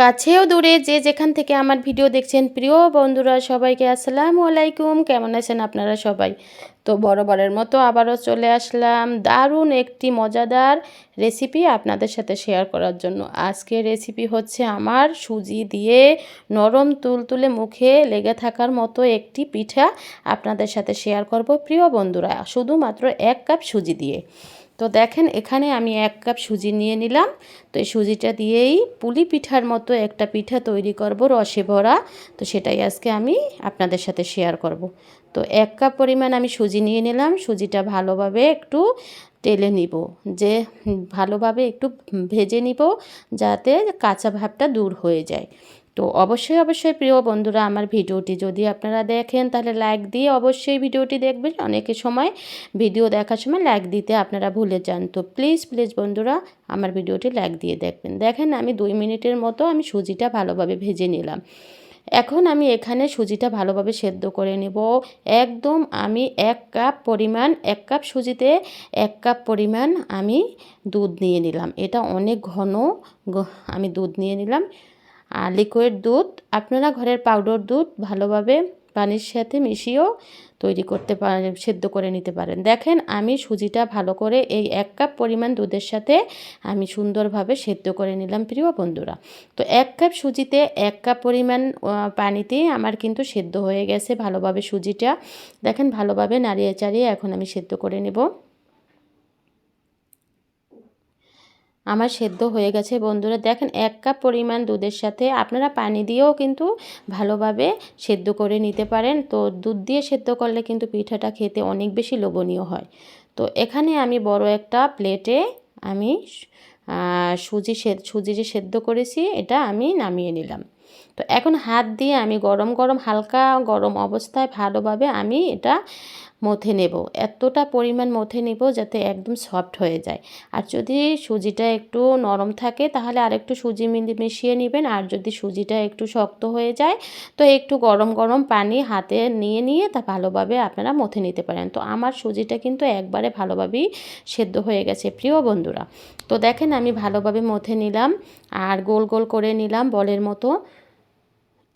কাছেও দূরে যে যেখান থেকে আমার ভিডিও দেখছেন, প্রিয় বন্ধুরা সবাইকে আসসালামু আলাইকুম। কেমন আছেন আপনারা সবাই? তো বরাবরের মতো আবারও চলে আসলাম দারুণ একটি মজাদার রেসিপি আপনাদের সাথে শেয়ার করার জন্য। আজকে রেসিপি হচ্ছে আমার সুজি দিয়ে নরম তুলতুলে মুখে লেগে থাকার মতো একটি পিঠা আপনাদের সাথে শেয়ার করব, প্রিয় বন্ধুরা। শুধুমাত্র এক কাপ সুজি দিয়ে। তো দেখেন, এখানে আমি এক কাপ সুজি নিয়ে নিলাম। তো এই সুজিটা দিয়েই পুলি পিঠার মতো একটা পিঠা তৈরি করব রসে ভরা। তো সেটাই আজকে আমি আপনাদের সাথে শেয়ার করব। তো এক কাপ পরিমাণ আমি সুজি নিয়ে নিলাম। সুজিটা ভালোভাবে একটু টেলে নিব। যে ভালোভাবে একটু ভেজে নিব যাতে কাঁচা ভাবটা দূর হয়ে যায়। তো অবশ্যই অবশ্যই প্রিয় বন্ধুরা, আমার ভিডিওটি যদি আপনারা দেখেন, তাহলে লাইক দিয়ে অবশ্যই ভিডিওটি দেখবেন। অনেকের সময় ভিডিও দেখার সময় লাইক দিতে আপনারা ভুলে যান। তো প্লিজ প্লিজ বন্ধুরা, আমার ভিডিওটি লাইক দিয়ে দেখবেন। দেখেন, আমি দুই মিনিটের মতো আমি সুজিটা ভালোভাবে ভেজে নিলাম। এখন আমি এখানে সুজিটা ভালোভাবে সেদ্ধ করে নেব। একদম আমি এক কাপ পরিমাণ, এক কাপ সুজিতে এক কাপ পরিমাণ আমি দুধ নিয়ে নিলাম। এটা অনেক ঘন আমি দুধ নিয়ে নিলাম। আর লিকুইড দুধ, আপনারা ঘরের পাউডার দুধ ভালোভাবে পানির সাথে মিশিয়েও তৈরি করতে পারেন সেদ্ধ করে নিতে পারেন। দেখেন, আমি সুজিটা ভালো করে এই এক কাপ পরিমাণ দুধের সাথে আমি সুন্দরভাবে সেদ্ধ করে নিলাম, প্রিয় বন্ধুরা। তো এক কাপ সুজিতে এক কাপ পরিমাণ পানিতে আমার কিন্তু সেদ্ধ হয়ে গেছে ভালোভাবে সুজিটা। দেখেন, ভালোভাবে নাড়িয়ে চাড়িয়ে এখন আমি সেদ্ধ করে নেব। আমার সেদ্ধ হয়ে গেছে। বন্ধুরা, দেখেন এক কাপ পরিমাণ দুধের সাথে আপনারা পানি দিয়েও কিন্তু ভালোভাবে সেদ্ধ করে নিতে পারেন। তো দুধ দিয়ে সেদ্ধ করলে কিন্তু পিঠাটা খেতে অনেক বেশি লোভনীয় হয়। তো এখানে আমি বড় একটা প্লেটে আমি সুজি সুজি যে সেদ্ধ করেছি, এটা আমি নামিয়ে নিলাম। তো এখন হাত দিয়ে আমি গরম গরম, হালকা গরম অবস্থায় ভালোভাবে আমি এটা মথে নেব। এতটা পরিমাণ মথে নেব যাতে একদম সফট হয়ে যায়। আর যদি সুজিটা একটু নরম থাকে তাহলে আরেকটু সুজি মিশিয়ে নেবেন। আর যদি সুজিটা একটু শক্ত হয়ে যায় তো একটু গরম গরম পানি হাতে নিয়ে নিয়ে তা ভালোভাবে আপনারা মথে নিতে পারেন। তো আমার সুজিটা কিন্তু একবারে ভালোভাবেই সেদ্ধ হয়ে গেছে, প্রিয় বন্ধুরা। তো দেখেন আমি ভালোভাবে মথে নিলাম। আর গোল গোল করে নিলাম বলের মতো।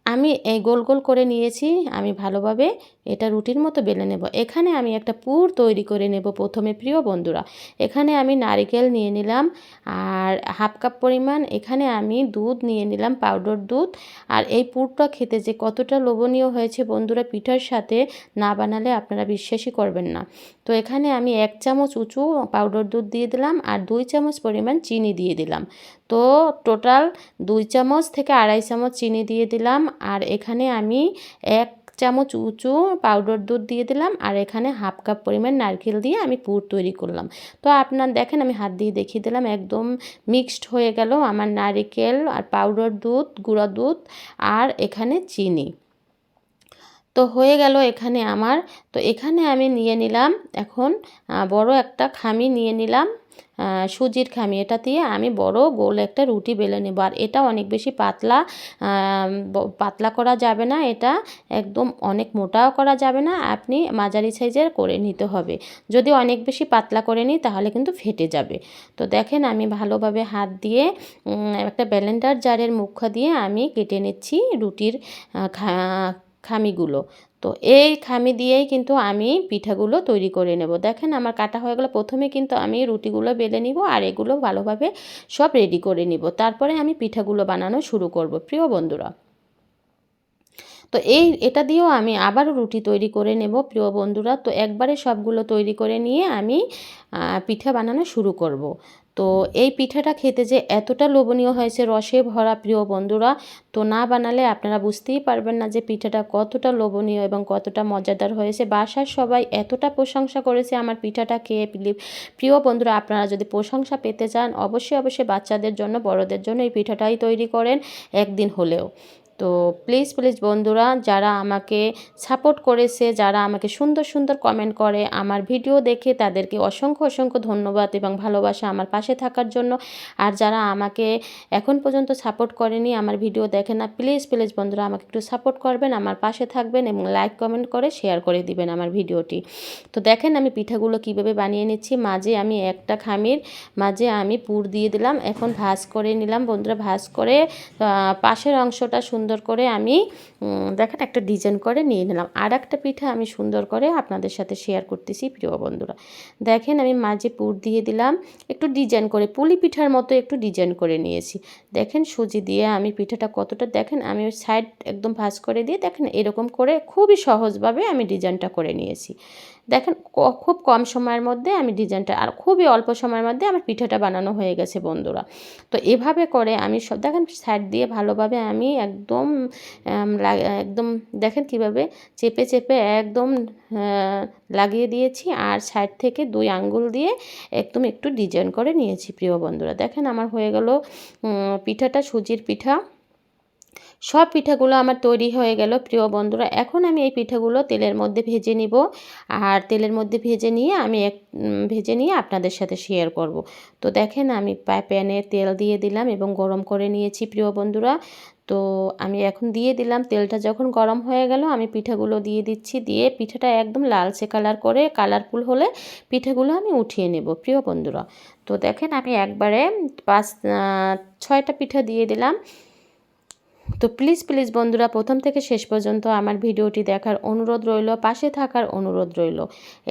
আমি এই গোল গোল করে নিয়েছি। আমি ভালোভাবে এটা রুটির মতো বেলে নেব। এখানে আমি একটা পুর তৈরি করে নেব প্রথমে, প্রিয় বন্ধুরা। এখানে আমি নারিকেল নিয়ে নিলাম আর হাফ কাপ পরিমাণ। এখানে আমি দুধ নিয়ে নিলাম, পাউডার দুধ। আর এই পুরটা খেতে যে কতটা লোভনীয় হয়েছে বন্ধুরা পিঠার সাথে না বানালে আপনারা বিশ্বাসই করবেন না। তো এখানে আমি এক চামচ উঁচু পাউডার দুধ দিয়ে দিলাম আর দুই চামচ পরিমাণ চিনি দিয়ে দিলাম। তো টোটাল দুই চামচ থেকে আড়াই চামচ চিনি দিয়ে দিলাম। আর এখানে আমি এক চামচ উঁচু পাউডার দুধ দিয়ে দিলাম। আর এখানে হাফ কাপ পরিমাণ নারকেল দিয়ে আমি পুর তৈরি করলাম। তো আপনার দেখেন আমি হাত দিয়ে দেখিয়ে দিলাম, একদম মিক্সড হয়ে গেল আমার নারিকেল আর পাউডার দুধ, গুঁড়া দুধ আর এখানে চিনি। তো হয়ে গেল এখানে আমার। তো এখানে আমি নিয়ে নিলাম, এখন বড় একটা খামি নিয়ে নিলাম। সুজির খামি। এটা দিয়ে আমি বড় গোল একটা রুটি বেলে নেব। আর এটা অনেক বেশি পাতলা পাতলা করা যাবে না। এটা একদম অনেক মোটাও করা যাবে না। আপনি মাঝারি সাইজের করে নিতে হবে। যদি অনেক বেশি পাতলা করে নিই, তাহলে কিন্তু ফেটে যাবে। তো দেখেন, আমি ভালোভাবে হাত দিয়ে একটা ব্যালেন্ডার জারের মুখা দিয়ে আমি কেটে নিচ্ছি রুটির খামিগুলো। তো এই খামি দিয়েই কিন্তু আমি পিঠাগুলো তৈরি করে নেব। দেখেন আমার কাটা হয়ে গেলো। প্রথমে কিন্তু আমি রুটিগুলো বেলে নিব আর এগুলো ভালোভাবে সব রেডি করে নিব। তারপরে আমি পিঠাগুলো বানানো শুরু করব। প্রিয় বন্ধুরা তো এই, এটা দিয়েও আমি আবারও রুটি তৈরি করে নেব, প্রিয় বন্ধুরা। তো একবারে সবগুলো তৈরি করে নিয়ে আমি পিঠা বানানো শুরু করব। তো এই পিঠাটা খেতে যে এতটা লোভনীয় হয়েছে, রসে ভরা, প্রিয় বন্ধুরা, তো না বানালে আপনারা বুঝতেই পারবেন না যে পিঠাটা কতটা লোভনীয় এবং কতটা মজাদার হয়েছে। বাসার সবাই এতটা প্রশংসা করেছে আমার পিঠাটা খেয়ে প্রিয় বন্ধুরা, আপনারা যদি প্রশংসা পেতে চান, অবশ্যই অবশ্যই বাচ্চাদের জন্য, বড়দের জন্য এই পিঠাটাই তৈরি করেন একদিন হলেও। তো প্লিজ প্লিজ বন্ধুরা, যারা আমাকে সাপোর্ট করেছে, যারা আমাকে সুন্দর সুন্দর কমেন্ট করে, আমার ভিডিও দেখে তাদেরকে অসংখ্য অসংখ্য ধন্যবাদ এবং ভালোবাসা আমার পাশে থাকার জন্য। আর যারা আমাকে এখন পর্যন্ত সাপোর্ট করেনি, আমার ভিডিও দেখে না প্লিজ প্লিজ বন্ধুরা, আমাকে একটু সাপোর্ট করবেন, আমার পাশে থাকবেন এবং লাইক কমেন্ট করে শেয়ার করে দিবেন আমার ভিডিওটি তো দেখেন আমি পিঠাগুলো কীভাবে বানিয়ে নিচ্ছি। মাঝে আমি একটা খামির, মাঝে আমি পুর দিয়ে দিলাম। এখন ভাজ করে নিলাম। বন্ধুরা, ভাজ করে পাশের অংশটা সুন্দর করে আমি দেখেন একটা ডিজাইন করে নিয়ে নিলাম। আর একটা পিঠা আমি সুন্দর করে আপনাদের সাথে শেয়ার করতেছি, প্রিয় বন্ধুরা। দেখেন আমি মাঝে পুর দিয়ে দিলাম, একটু ডিজাইন করে, পুলি পিঠার মতো একটু ডিজাইন করে নিয়েছি। দেখেন সুজি দিয়ে আমি পিঠাটা কতটা, দেখেন আমি ওই সাইড একদম ভাজ করে দিয়ে, দেখেন এরকম করে খুবই সহজভাবে আমি ডিজাইনটা করে নিয়েছি। দেখেন খুব কম সময়ের মধ্যে আমি ডিজাইনটা, আর খুবই অল্প সময়ের মধ্যে আমার পিঠাটা বানানো হয়ে গেছে বন্ধুরা। তো এভাবে করে আমি সব, দেখেন সাইড দিয়ে ভালোভাবে আমি একদম একদম দেখেন কীভাবে চেপে চেপে একদম লাগিয়ে দিয়েছি, আর সাইড থেকে দুই আঙ্গুল দিয়ে একদম একটু ডিজাইন করে নিয়েছি, প্রিয় বন্ধুরা। দেখেন আমার হয়ে গেল পিঠাটা সুজির পিঠা। সব পিঠাগুলো আমার তৈরি হয়ে গেল, প্রিয় বন্ধুরা। এখন আমি এই পিঠাগুলো তেলের মধ্যে ভেজে নিব। আর তেলের মধ্যে ভেজে নিয়ে আমি এক ভেজে নিয়ে আপনাদের সাথে শেয়ার করব। তো দেখেন আমি প্যানে তেল দিয়ে দিলাম এবং গরম করে নিয়েছি, প্রিয় বন্ধুরা। তো আমি এখন দিয়ে দিলাম, তেলটা যখন গরম হয়ে গেল আমি পিঠাগুলো দিয়ে দিচ্ছি, দিয়ে পিঠাটা একদম লালচে কালার করে কালারফুল হলে পিঠাগুলো আমি উঠিয়ে নেব, প্রিয় বন্ধুরা। তো দেখেন আমি একবারে পাঁচ ছয়টা পিঠা দিয়ে দিলাম। তো প্লিজ প্লিজ বন্ধুরা, প্রথম থেকে শেষ পর্যন্ত আমার ভিডিওটি দেখার অনুরোধ রইল, পাশে থাকার অনুরোধ রইল।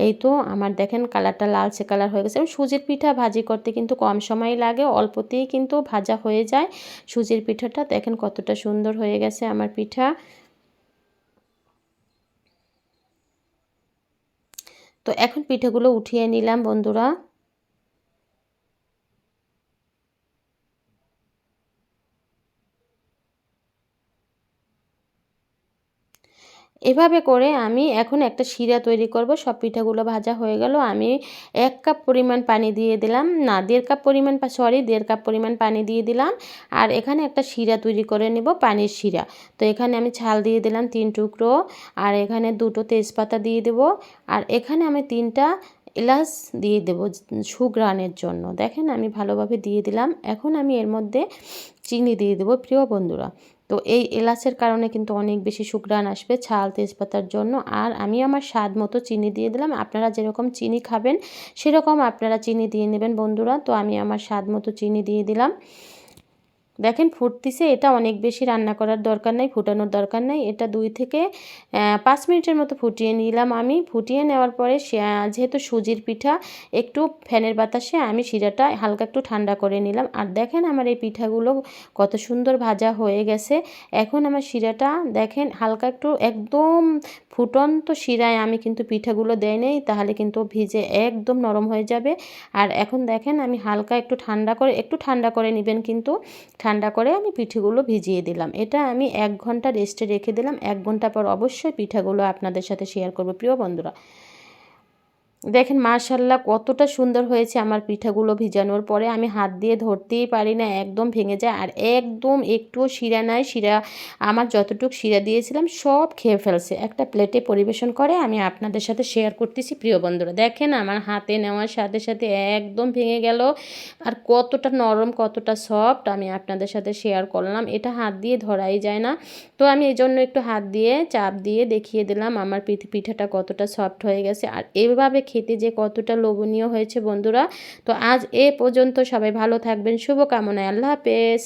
এই তো আমার দেখেন কালারটা লালচে কালার হয়ে গেছে। এবং সুজির পিঠা ভাজি করতে কিন্তু কম সময় লাগে, অল্পতেই কিন্তু ভাজা হয়ে যায়। সুজির পিঠাটা দেখেন কতটা সুন্দর হয়ে গেছে আমার পিঠা। তো এখন পিঠাগুলো উঠিয়ে নিলাম বন্ধুরা। এভাবে করে আমি এখন একটা শিরা তৈরি করব। সব পিঠাগুলো ভাজা হয়ে গেল। আমি এক কাপ পরিমাণ পানি দিয়ে দিলাম। না, দেড় কাপ পরিমাণ সরি দেড় কাপ পরিমাণ পানি দিয়ে দিলাম। আর এখানে একটা শিরা তৈরি করে নেব, পানির শিরা। তো এখানে আমি ছাল দিয়ে দিলাম তিন টুকরো। আর এখানে দুটো তেজপাতা দিয়ে দেব। আর এখানে আমি তিনটা এলাচ দিয়ে দেব সুগ্রানের জন্য। দেখেন আমি ভালোভাবে দিয়ে দিলাম। এখন আমি এর মধ্যে চিনি দিয়ে দেবো, প্রিয় বন্ধুরা। তো এই এলাচের কারণে কিন্তু অনেক বেশি সুগ্রান আসবে ছাল, তেজপাতার জন্য। আর আমি আমার স্বাদ মতো চিনি দিয়ে দিলাম। আপনারা যেরকম চিনি খাবেন, সেরকম আপনারা চিনি দিয়ে নেবেন বন্ধুরা। তো আমি আমার স্বাদ মতো চিনি দিয়ে দিলাম। দেখেন ফুটতিছে, এটা অনেক বেশি রান্না করার দরকার নেই, ফুটানোর দরকার নেই। এটা দুই থেকে পাঁচ মিনিটের মতো ফুটিয়ে নিলাম আমি। ফুটিয়ে নেওয়ার পরে যেহেতু সুজির পিঠা, একটু ফ্যানের বাতাসে আমি শিরাটা হালকা একটু ঠান্ডা করে নিলাম। আর দেখেন আমার এই পিঠাগুলো কত সুন্দর ভাজা হয়ে গেছে। এখন আমার শিরাটা দেখেন হালকা একটু একদম ফুটন্ত শিরায় আমি কিন্তু পিঠাগুলো দেয় নেই, তাহলে কিন্তু ভিজে একদম নরম হয়ে যাবে। আর এখন দেখেন আমি হালকা একটু ঠান্ডা করে, একটু ঠান্ডা করে নেবেন কিন্তু ঠান্ডা করে আমি পিঠেগুলো ভিজিয়ে দিলাম। এটা আমি এক ঘণ্টা রেস্টে রেখে দিলাম। এক ঘণ্টা পর অবশ্যই পিঠাগুলো আপনাদের সাথে শেয়ার করব। প্রিয় বন্ধুরা দেখেন মাশাল্লাহ কতটা সুন্দর হয়েছে আমার পিঠাগুলো ভিজানোর পরে। আমি হাত দিয়ে ধরতেই পারি না, একদম ভেঙে যায়। আর একদম একটুও শিরা নাই, শিরা আমার যতটুকু শিরা দিয়েছিলাম, সব খেয়ে ফেলছে। একটা প্লেটে পরিবেশন করে আমি আপনাদের সাথে শেয়ার করতেছি, প্রিয় বন্ধুরা। দেখেন, আমার হাতে নেওয়ার সাথে সাথে একদম ভেঙে গেল। আর কতটা নরম, কতটা সফট আমি আপনাদের সাথে শেয়ার করলাম। এটা হাত দিয়ে ধরাই যায় না। তো আমি এই জন্য একটু হাত দিয়ে, চাপ দিয়ে দেখিয়ে দিলাম, আমার পিঠাটা কতটা সফট হয়ে গেছে। আর এভাবে খেতে যে কতটা লোভনীয় হয়েছে বন্ধুরা। তো আজ এ পর্যন্ত সবাই ভালো থাকবেন, শুভকামনায়। আল্লাহ হাফেজ।